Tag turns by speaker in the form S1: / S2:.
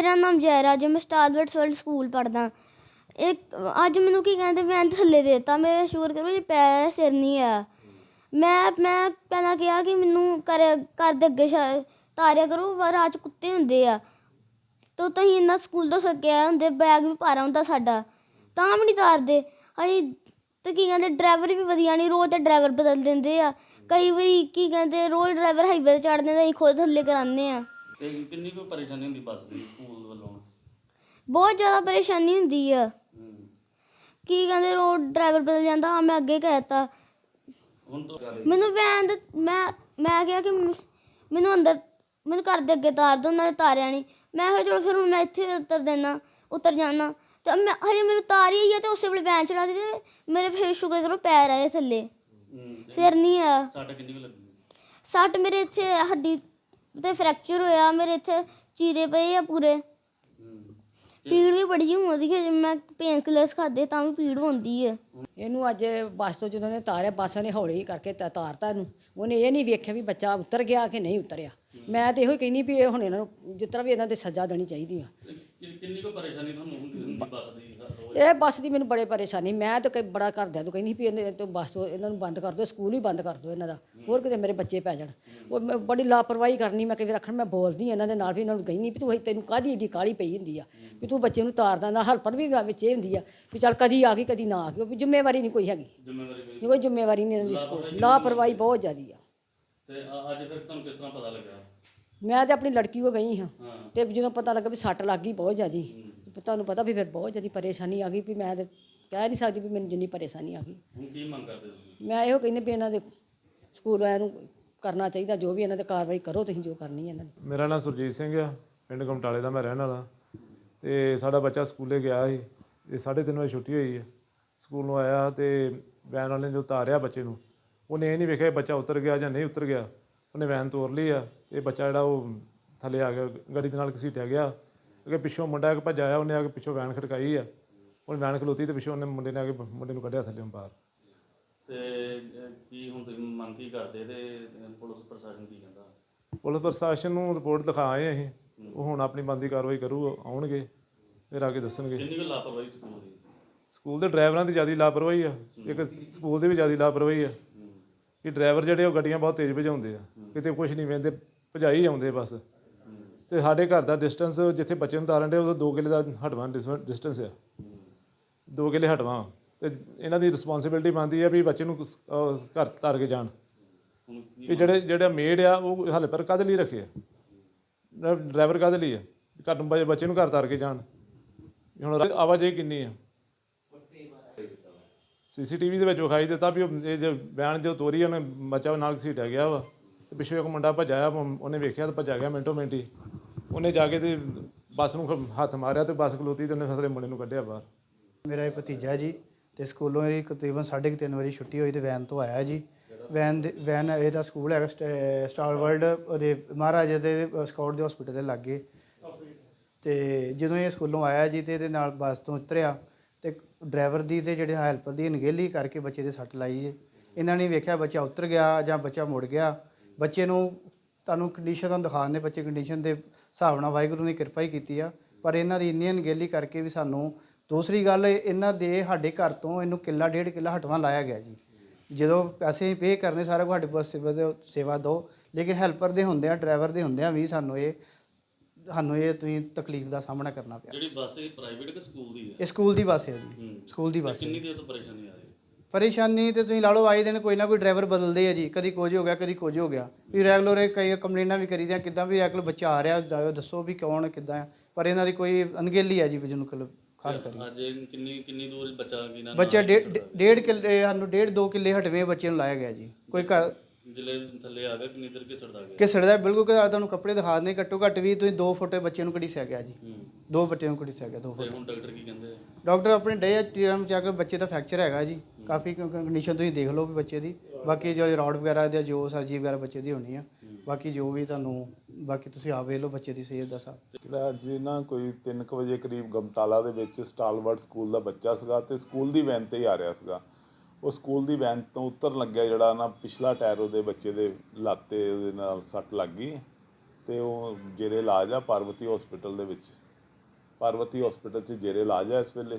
S1: ਮੇਰਾ ਨਾਮ ਜੈਰਾਜ ਹੈ ਮੈਂ ਸਟਾਰਵਰਡਸ ਵਰਲਡ ਸਕੂਲ ਪੜ੍ਹਦਾ। ਇਹ ਅੱਜ ਮੈਨੂੰ ਕੀ ਕਹਿੰਦੇ ਮੈਂ ਥੱਲੇ ਦੇ ਦਿੱਤਾ। ਮੇਰੇ ਸ਼ੂਰ ਕਰੋ ਜੀ ਪੈਰ ਹੈ, ਸਿਰ ਨਹੀਂ ਆ ਮੈਂ ਮੈਂ ਪਹਿਲਾਂ ਕਿਹਾ ਕਿ ਮੈਨੂੰ ਕਰ ਘਰ ਦੇ ਅੱਗੇ ਸ਼ਾ- ਤਾਰਿਆ ਕਰੋ ਪਰ ਰਾਹ ਕੁੱਤੇ ਹੁੰਦੇ ਆ। ਤੋ ਤੁਸੀਂ ਇੰਨਾ ਸਕੂਲ ਤੋਂ ਸੱਕਿਆ ਹੁੰਦੇ ਬੈਗ ਵੀ ਭਾਰਾ ਹੁੰਦਾ ਸਾਡਾ। ਤਾਂ ਵੀ ਨਹੀਂ ਤਾਰਦੇ। ਅਸੀਂ ਤੇ ਕੀ ਕਹਿੰਦੇ ਡਰਾਈਵਰ ਵੀ ਵਧੀਆ ਨਹੀਂ ਰੋਜ਼ ਤੇ ਡਰਾਈਵਰ ਬਦਲ ਦਿੰਦੇ ਆ। ਕਈ ਵਾਰੀ ਕੀ ਕਹਿੰਦੇ ਰੋਜ਼ ਡਰਾਈਵਰ ਹਾਈਵੇ ਤੇ ਚੜ੍ਹ ਦਿੰਦੇ ਅਸੀਂ ਖੁਦ ਥੱਲੇ ਕਰਾਉਂਦੇ ਆ।
S2: ਤੇ ਕਿੰਨੀ ਕੋਈ ਪਰੇਸ਼ਾਨੀ ਹੁੰਦੀ ਬੱਸ ਦੀ ਸਕੂਲ ਵੱਲੋਂ?
S1: ਬਹੁਤ ਜ਼ਿਆਦਾ ਪਰੇਸ਼ਾਨੀ ਹੁੰਦੀ ਆ।
S2: ਹੂੰ।
S1: ਕੀ ਕਹਿੰਦੇ ਰੋਡ ਡਰਾਈਵਰ ਬਦਲ ਜਾਂਦਾ ਹਾਂ ਮੈਂ ਅੱਗੇ ਕਹਿਤਾ।
S2: ਹੁਣ ਤੋਂ
S1: ਮੈਨੂੰ ਵੈਨ ਦੇ ਮੈਂ ਮੈਂ ਕਿਹਾ ਕਿ ਮ- ਮੈਨੂੰ ਅੰਦਰ ਮੈਨੂੰ ਘਰ ਦੇ ਅੱਗੇ ਤਾਰ ਦੋ ਉਹਨਾਂ ਨੇ ਤਾਰਿਆ ਨਹੀਂ ਮੈਂ ਕਿਹਾ ਚਲੋ ਫਿਰ ਹੁਣ ਮੈਂ ਇੱਥੇ ਉਤਰ ਦੇਣਾ ਉਤਰ ਜਾਣਾ ਤੇ ਮੈਂ ਹਜੇ ਮੈਨੂੰ ਤਾਰੀ ਹੀ ਆ ਤੇ ਉਸੇ ਵੇਲੇ ਵੈਨ ਚੜਾ ਦਿੱਤੀ ਤੇ ਮੇਰੇ ਫੇਰ ਸ਼ੁਕਰ ਕਰੋ ਪੈਰ ਆਏ ਥੱਲੇ।
S2: ਹੂੰ, ਤੇ
S1: ਸਿਰ ਨਹੀਂ ਆ।
S2: ਸੱਟ ਕਿੰਨੀ ਕੁ ਲੱਗੀ?
S1: ਸੱਟ ਮੇਰੇ ਇੱਥੇ ਹੱਡੀ ਤੇ ਫ੍ਰੈਕਚਰ ਹੋਇਆ ਮੇਰੇ ਇੱਥੇ ਚੀਰੇ ਪਏ ਆ ਪੂਰੇ। ਪੀੜ ਵੀ ਬੜੀ ਹੁੰਦੀ ਹੈ ਜੇ ਮੈਂ ਪੇਨ ਕਿਲਰਸ ਖਾਦੇ ਤਾਂ ਵੀ ਪੀੜ ਹੁੰਦੀ ਹੈ
S3: ਇਹਨੂੰ ਅੱਜ ਬੱਸ ਤੋਂ ਜਦੋਂ ਨੇ ਤਾਰਿਆ ਬੱਸ ਨੇ ਹੌਲੀ ਕਰਕੇ ਤਾ- ਤਾਰਤਾ ਇਹਨੂੰ। ਉਹਨੇ ਇਹ ਨਹੀਂ ਵੇਖਿਆ ਵੀ ਬੱਚਾ ਉਤਰ ਗਿਆ ਕਿ ਨਹੀਂ ਉਤਰਿਆ। ਮੈਂ ਤੇ ਇਹੋ ਹੀ ਕਹਿੰਦੀ ਵੀ ਇਹ ਹੁਣ ਇਹਨਾਂ ਨੂੰ ਜਿਸ ਤਰ੍ਹਾਂ ਵੀ ਇਹਨਾਂ ਤੇ ਸਜ਼ਾ ਦੇਣੀ ਚਾਹੀਦੀ ਆ।
S2: ਕਿੰਨੀ ਕੋ ਪਰੇਸ਼ਾਨੀ ਤੁਹਾਨੂੰ ਹੁੰਦੀ ਹੁੰਦੀ ਬੱਸ ਦੀ ਰੋਜ਼?
S3: ਇਹ ਬੱਸ ਦੀ ਮੈਨੂੰ ਬੜੇ ਪਰੇਸ਼ਾਨੀ ਮੈਂ ਤਾਂ ਕਈ ਬੜਾ ਘਰਦਿਆਂ ਨੂੰ ਕਹਿੰਦੀ ਵੀ ਇਹਨੇ ਤੋਂ ਬੱਸ ਤੋਂ ਇਹਨਾਂ ਨੂੰ ਬੰਦ ਕਰ ਦਿਓ ਸਕੂਲ ਹੀ ਬੰਦ ਕਰ ਦਿਓ ਇਹਨਾਂ ਦਾ ਹੋਰ ਕਿਤੇ ਮੇਰੇ ਬੱਚੇ ਪੈ ਜਾਣ। ਉਹ ਮੈਂ ਬੜੀ ਲਾਪਰਵਾਹੀ ਕਰਨੀ ਮੈਂ ਕਈ ਰੱਖਣ ਮੈਂ ਬੋਲਦੀ ਇਹਨਾਂ ਦੇ ਨਾਲ ਵੀ ਇਹਨਾਂ ਨੂੰ ਕਹਿੰਦੀ ਵੀ ਤੂੰ ਤੈਨੂੰ ਕਾਹਦੀ ਏਡੀ ਕਾਲੀ ਪਈ ਹੁੰਦੀ ਆ ਵੀ ਤੂੰ ਬੱਚੇ ਨੂੰ ਤਾਰ ਦਿੰਦਾ ਹਲਪਰ ਵੀ ਵਿੱਚ ਇਹ ਹੁੰਦੀ ਆ ਵੀ ਚੱਲ ਕਦੀ ਆ ਗਈ ਕਦੀ ਨਾ ਆ ਗਈ ਵੀ ਜ਼ਿੰਮੇਵਾਰੀ ਨਹੀਂ ਕੋਈ ਹੈਗੀ।
S2: ਜ਼ਿੰਮੇਵਾਰੀ ਕੋਈ
S3: ਜ਼ਿੰਮੇਵਾਰੀ ਨਹੀਂ ਇਹਨਾਂ ਦੀ ਸਕੂਲ। ਲਾਪਰਵਾਹੀ ਬਹੁਤ ਜ਼ਿਆਦੀ ਆ।
S2: ਤੇ ਅੱਜ ਫਿਰ ਤੁਹਾਨੂੰ ਕਿਸ ਤਰ੍ਹਾਂ ਪਤਾ ਲੱਗਾ?
S3: ਮੈਂ ਤੇ ਆਪਣੀ ਲੜਕੀ ਕੋ ਗਈ ਹਾਂ ਤੇ ਜਦੋਂ ਪਤਾ ਲੱਗਾ ਵੀ ਸੱਟ ਲੱਗ ਗਈ ਬਹੁਤ ਜ਼ਿਆਦੀ। ਤੁਹਾਨੂੰ ਪਤਾ ਵੀ ਫਿਰ ਬਹੁਤ ਜ਼ਿਆਦੀ ਪਰੇਸ਼ਾਨੀ ਆ ਗਈ ਵੀ ਮੈਂ ਤੇ ਕਹਿ ਨਹੀਂ ਸਕਦੀ ਵੀ ਮੈਨੂੰ ਜਿੰਨੀ ਪਰੇਸ਼ਾਨੀ ਆ ਗਈ।
S2: ਹੁਣ ਕੀ ਮੰਗ ਕਰਦੇ ਤੁਸੀਂ?
S3: ਮੈਂ ਇਹੋ ਕਹਿੰਦੀ ਵੀ ਇਹਨਾਂ ਦੇ ਸਕੂਲ ਵਾਲਿਆਂ ਨੂੰ ਕਰਨਾ ਚਾਹੀਦਾ ਜੋ ਵੀ ਇਹਨਾਂ ਤੇ ਕਾਰਵਾਈ ਕਰੋ ਤੁਸੀਂ ਜੋ ਕਰਨੀ ਹੈ ਇਹਨਾਂ ਦੀ।
S4: ਮੇਰਾ ਨਾਮ ਸੁਰਜੀਤ ਸਿੰਘ ਆ ਪਿੰਡ ਕਮਟਾਲੇ ਦਾ ਮੈਂ ਰਹਿਣ ਵਾਲਾ। ਤੇ ਸਾਡਾ ਬੱਚਾ ਸਕੂਲੇ ਗਿਆ ਸੀ ਇਹ 3:30 ਵਜੇ ਛੁੱਟੀ ਹੋਈ ਹੈ ਸਕੂਲ ਨੂੰ ਆਇਆ ਤੇ ਵੈਨ ਵਾਲੇ ਨੇ ਜੋ ਉਤਾਰਿਆ ਬੱਚੇ ਨੂੰ ਉਹਨੇ ਇਹ ਨਹੀਂ ਵੇਖਿਆ ਬੱਚਾ ਉਤਰ ਗਿਆ ਜਾਂ ਨਹੀਂ ਉਤਰ ਗਿਆ। ਉਹਨੇ ਵੈਨ ਤੋਰ ਲਈ ਆ ਇਹ ਬੱਚਾ ਜਿਹੜਾ ਉਹ ਥੱਲੇ ਆ ਗਿਆ ਗੱਡੀ ਦੇ ਨਾਲ ਘਸੀਟਿਆ ਗਿਆ। ਅੱਗੇ ਪਿੱਛੋਂ ਮੁੰਡਾ ਇੱਕ ਭੱਜ ਆਇਆ ਉਹਨੇ ਆ ਕੇ ਪਿੱਛੋਂ ਵੈਨ ਖੜਕਾਈ ਆ। ਉਹਨੇ ਵੈਨ ਖਲੋਤੀ ਤੇ ਪਿੱਛੋਂ ਉਹਨੇ ਮੁੰਡੇ ਨੇ ਆ ਕੇ ਮੁੰਡੇ ਨੂੰ ਕੱਢਿਆ ਥੱਲੇ ਬਾਹਰ।
S2: ਤੇ ਕੀ ਹੁਣ ਤੁਸੀਂ ਮੰਗ ਕੀ ਕਰਦੇ ਤੇ ਪੁਲਿਸ ਪ੍ਰਸ਼ਾਸਨ ਕੀ ਕਹਿੰਦਾ?
S4: ਪੁਲਿਸ ਪ੍ਰਸ਼ਾਸਨ ਨੂੰ ਰਿਪੋਰਟ ਲਿਖਾਏ ਅਸੀਂ। ਉਹ ਹੁਣ ਆਪਣੀ ਬੰਦੀ ਕਾਰਵਾਈ ਕਰੂ ਆਉਣਗੇ ਫਿਰ ਆ ਕੇ ਦੱਸਣਗੇ।
S2: ਕਿੰਨੀ ਕੁ ਲਾਪਰਵਾਹੀ ਸਕੂਲ ਦੀ?
S4: ਸਕੂਲ ਦੇ ਡਰਾਈਵਰਾਂ ਦੀ ਜ਼ਿਆਦਾ ਲਾਪਰਵਾਹੀ ਆ। ਇੱਕ ਸਕੂਲ ਦੀ ਵੀ ਜ਼ਿਆਦਾ ਲਾਪਰਵਾਹੀ ਆ ਕਿ ਡਰਾਈਵਰ ਜਿਹੜੇ ਉਹ ਗੱਡੀਆਂ ਬਹੁਤ ਤੇਜ਼ ਭਜਾਉਂਦੇ ਆ। ਕਿਤੇ ਕੁਝ ਨਹੀਂ ਵੇਂਦੇ। ਭਜਾਈ ਆਉਂਦੇ ਬਸ। ਤੇ ਸਾਡੇ ਘਰ ਦਾ ਡਿਸਟੈਂਸ ਜਿੱਥੇ ਬੱਚੇ ਨੂੰ ਤਾਰਨ ਦੇ ਉਹ 2 ਕਿਲੇ ਦਾ ਹਟਵਾਂ ਡਿਸਟੈਂਸ ਆ। 2 ਕਿਲੇ ਹਟਵਾਂ। ਤੇ ਇਹਨਾਂ ਦੀ ਰਿਸਪੌਂਸਿਬਿਲਟੀ ਬਣਦੀ ਆ ਵੀ ਬੱਚੇ ਨੂੰ ਘਰ ਤਾਰ ਕੇ ਜਾਣ।
S2: ਹੁਣ
S4: ਇਹ ਜਿਹੜੇ ਜਿਹੜਾ ਮੇਡ ਆ, ਉਹ ਹਾਲੇ ਪਰ ਕਦ ਲਈ ਰੱਖੇ ਆ? ਡਰਾਈਵਰ ਕਦ ਲਈ ਆ? ਘਰ ਨੂੰ ਬੱਚੇ- ਨੂੰ ਘਰ ਤਾਰ ਕੇ ਜਾਣ। ਹੁਣ ਆਵਾਜਾਈ ਕਿੰਨੀ ਆ? ਸੀਸੀਟੀਵੀ ਦੇ ਵਿੱਚ ਵਿਖਾਈ ਦਿੱਤਾ ਵੀ ਉਹ ਇਹ ਜੋ ਬਿਆਨ ਜੋ ਤੋਰੀ ਉਹਨੇ ਬੱਚਾ ਨਾਲ ਘਸੀਟਿਆ ਗਿਆ ਵਾ। ਤੇ ਪਿੱਛੇ ਇੱਕ ਮੁੰਡਾ ਭੱਜਿਆ ਉਹਨੇ ਵੇਖਿਆ ਤਾਂ ਭੱਜਾ ਗਿਆ ਮਿੰਟੋ ਮਿੰਟੀ ਉਹਨੇ ਜਾ ਕੇ ਤੇ ਬੱਸ ਨੂੰ ਹੱਥ ਮਾਰਿਆ ਤੇ ਬੱਸ ਖਲੋਤੀ ਤੇ ਉਹਨੇ ਫਸਲੇ ਮੁੰਡੇ ਨੂੰ ਕੱਢਿਆ ਬਾਹਰ।
S5: ਮੇਰਾ ਇਹ ਭਤੀਜਾ ਜੀ, ਤੇ ਸਕੂਲੋਂ ਇਹ ਤਕਰੀਬਨ 3:30 ਵਜੇ ਛੁੱਟੀ ਹੋਈ ਤੇ ਵੈਨ ਤੋਂ ਆਇਆ ਜੀ। ਵੈਨ ਦੇ- ਵੈਨ ਇਹਦਾ ਸਕੂਲ ਹੈਗਾ, ਸਟ- ਸਟਾਰ ਵਰਲਡ ਉਹਦੇ ਮਹਾਰਾਜਾ ਦੇ ਸਕਾਊਟ ਦੇ ਹਸਪੀਟਲ ਦੇ ਲਾਗੇ। ਤੇ ਜਦੋਂ ਇਹ ਸਕੂਲੋਂ ਆਇਆ ਜੀ ਤੇ ਇਹਦੇ ਨਾਲ ਬੱਸ ਤੋਂ ਉਤਰਿਆ ਤੇ ਡਰਾਈਵਰ ਦੀ ਤੇ ਜਿਹੜੇ ਹੈਲਪਰ ਦੀ ਅਣਗਹਿਲੀ ਕਰਕੇ ਬੱਚੇ ਦੇ ਸੱਟ ਲਾਈ ਜੀ। ਇਹਨਾਂ ਨੇ ਵੇਖਿਆ ਬੱਚਾ ਉਤਰ ਗਿਆ ਜਾਂ ਬੱਚਾ ਮੁੜ ਗਿਆ। ਬੱਚੇ ਨੂੰ ਤੁਹਾਨੂੰ ਕੰਡੀਸ਼ਨ ਤੁਹਾਨੂੰ ਦਿਖਾਉਣ ਦੇ ਬੱਚੇ ਕੰਡੀਸ਼ਨ ਦੇ ਹਿਸਾਬ ਨਾਲ ਵਾਹਿਗੁਰੂ ਨੇ ਕਿਰਪਾ ਹੀ ਕੀਤੀ ਆ। ਪਰ ਇਹਨਾਂ ਦੀ ਇੰਨੀ ਅਣਗਹਿਲੀ ਕਰਕੇ ਵੀ ਸਾਨੂੰ ਦੂਸਰੀ ਗੱਲ ਇਹਨਾਂ ਦੇ ਸਾਡੇ ਘਰ ਤੋਂ ਇਹਨੂੰ ਕਿੱਲਾ ਡੇਢ ਕਿੱਲਾ ਹਟਵਾ ਲਾਇਆ ਗਿਆ ਜੀ। ਜਦੋਂ ਪੈਸੇ ਪੇ ਕਰਨੇ ਸਾਰਾ ਸਾਡੇ ਪਾਸ ਸੇਵਾ ਦਿਓ- ਸੇਵਾ ਦਿਓ। ਲੇਕਿਨ ਹੈਲਪਰ ਦੇ ਹੁੰਦਿਆਂ ਡਰਾਈਵਰ ਦੇ ਹੁੰਦਿਆਂ ਵੀ ਸਾਨੂੰ ਇਹ ਸਾਨੂੰ ਇਹ ਤੁਸੀਂ ਤਕਲੀਫ ਦਾ ਸਾਹਮਣਾ ਕਰਨਾ ਪਿਆ।
S2: ਜਿਹੜੀ ਬੱਸ ਇਹ ਪ੍ਰਾਈਵੇਟ ਕਿ ਸਕੂਲ ਦੀ ਹੈ?
S5: ਇਹ ਸਕੂਲ ਦੀ ਬੱਸ ਹੈ ਜੀ। ਸਕੂਲ ਦੀ
S2: ਤੇ
S5: ਬੱਸ ਹੈ।
S2: ਕਿੰਨੀ ਦੇਰ ਤੋਂ ਪਰੇਸ਼ਾਨੀ ਆ ਰਹੀ ਹੈ?
S5: ਪਰੇਸ਼ਾਨੀ ਤੇ ਤੁਸੀਂ ਲਾ ਲਓ ਆਏ ਦਿਨ ਕੋਈ ਨਾ ਕੋਈ ਡਰਾਈਵਰ ਬਦਲਦੇ ਆ ਜੀ। ਕਦੀ ਕੁਝ ਹੋ ਗਿਆ ਕਦੀ ਕੁਝ ਹੋ ਗਿਆ। ਵੀ ਰੈਗੂਲਰ ਇਹ ਕਈ ਕੰਪਲੇਨਾਂ ਵੀ ਕਰੀਦੀਆਂ ਕਿੱਦਾਂ ਵੀ ਰੈਗੂਲਰ ਬੱਚਾ ਆ ਰਿਹਾ ਦ- ਦੱਸੋ ਵੀ ਕੌਣ ਕਿੱਦਾਂ। ਪਰ ਇਹਨਾਂ ਦੀ ਕੋਈ ਅਣਗਹਿਲੀ ਹੈ ਜੀ ਜਿਹਨੂੰ ਕਲ ਖਾਲ ਕਰੀ
S2: ਅੱਜ ਕਿੰਨੀ ਕਿੰਨੀ ਦੂਰ ਬੱਚਾ ਕੀ ਨਾ?
S5: ਬੱਚਾ ਡੇਢ ਕਿੱਲੇ ਸਾਨੂੰ ਡੇਢ ਦੋ ਕਿੱਲੇ ਹਟਵੇਂ ਬੱਚੇ ਨੂੰ ਲਾਇਆ ਗਿਆ ਜੀ। ਕੋਈ ਘਰ
S2: ਜਿਲੇ ਥੱਲੇ ਆ ਗਿਆ ਕਿੰਨੀ ਦੇਰ ਕੇ ਸੜਦਾ ਗਿਆ?
S5: ਘਿਸੜਦਾ ਬਿਲਕੁਲ ਕਿ ਤੁਹਾਨੂੰ ਕੱਪੜੇ ਦਿਖਾ ਦਿੰਦੇ ਘੱਟੋ ਘੱਟ ਵੀ ਤੁਸੀਂ 2 ਫੁੱਟ ਬੱਚੇ ਨੂੰ ਘੜੀਸਿਆ ਗਿਆ ਜੀ। ਦੋ ਬੱਚੇ ਨੂੰ ਘੜੀਸਿਆ ਗਿਆ 2
S2: ਤੇ
S5: ਫੁੱਟ।
S2: ਹੁਣ ਡਾਕਟਰ ਕੀ ਕਹਿੰਦੇ
S5: ਡਾਕਟਰ ਆਪਣੇ ਡੇ ਟੀਰਮ ਚੈੱਕ ਬੱਚੇ ਦਾ ਫ੍ਰੈਕਚਰ ਹੈਗਾ ਜੀ। ਕਾਫੀ ਕੰਡੀਸ਼ਨ ਤੁਸੀਂ ਦੇਖ ਲਓ ਵੀ ਬੱਚੇ ਦੀ। ਬਾਕੀ ਜੋ ਰੌਡ ਵਗੈਰਾ ਜਾਂ ਜੋ ਸਰਜੀ ਵਗੈਰਾ ਬੱਚੇ ਦੀ ਹੋਣੀ ਆ। ਬਾਕੀ ਜੋ ਵੀ ਤੁਹਾਨੂੰ, ਬਾਕੀ ਤੁਸੀਂ ਆਪ ਵੇਖ ਲਓ ਬੱਚੇ ਦੀ ਸਿਹਤ ਦਾ ਸਭ
S6: ਜਿਹੜਾ ਅੱਜ ਨਾ ਕੋਈ 3 ਵਜੇ ਕਰੀਬ ਗਮਟਾਲਾ ਦੇ ਵਿੱਚ ਸਟਾਲਵਰਡ ਸਕੂਲ ਦਾ ਬੱਚਾ ਸੀਗਾ ਤੇ ਸਕੂਲ ਦੀ ਵੈਨ ਤੇ ਹੀ ਆ ਰਿਹਾ ਸੀਗਾ। ਉਹ ਸਕੂਲ ਦੀ ਵੈਨ ਤੋਂ ਉਤਰਨ ਲੱਗਿਆ ਜਿਹੜਾ ਨਾ ਪਿਛਲਾ ਟਾਇਰ ਉਹਦੇ ਬੱਚੇ ਦੇ ਲੱਤ ਤੇ ਉਹਦੇ ਨਾਲ ਸੱਟ ਲੱਗ ਗਈ ਤੇ ਉਹ ਜੇਰੇ ਇਲਾਜ ਆ ਪਾਰਵਤੀ ਹਸਪੀਟਲ ਦੇ ਵਿੱਚ। ਪਾਰਵਤੀ ਹਸਪੀਟਲ 'ਚ ਜੇਰੇ ਇਲਾਜ ਆ ਇਸ ਵੇਲੇ।